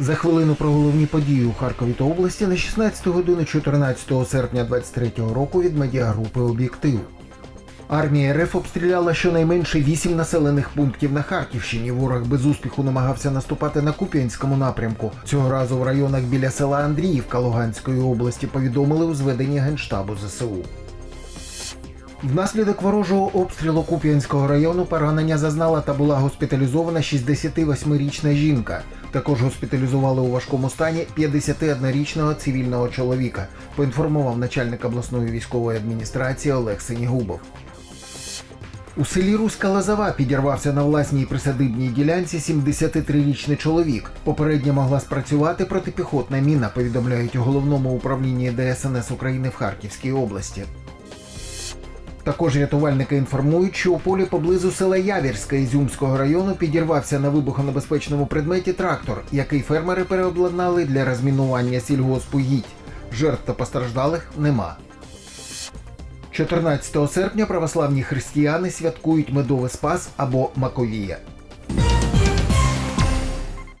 За хвилину про головні події у Харкові та області на 16 годину 14 серпня 23 року від медіагрупи Об'єктив. Армія РФ обстріляла щонайменше вісім населених пунктів на Харківщині. Ворог без успіху намагався наступати на Куп'янському напрямку. Цього разу в районах біля села Андріївка Луганської області повідомили у зведенні генштабу ЗСУ. Внаслідок ворожого обстрілу Куп'янського району поранення зазнала та була госпіталізована 68-річна жінка. Також госпіталізували у важкому стані 51-річного цивільного чоловіка, поінформував начальник обласної військової адміністрації Олег Синігубов. У селі Руська Лозова підірвався на власній присадибній ділянці 73-річний чоловік. Попередньо могла спрацювати протипіхотна міна, повідомляють у головному управлінні ДСНС України в Харківській області. Також рятувальники інформують, що у полі поблизу села Явірська Ізюмського району підірвався на вибухонебезпечному предметі трактор, який фермери переобладнали для розмінування сільгоспугідь. Жертв та постраждалих нема. 14 серпня православні християни святкують медовий спас або Маковія.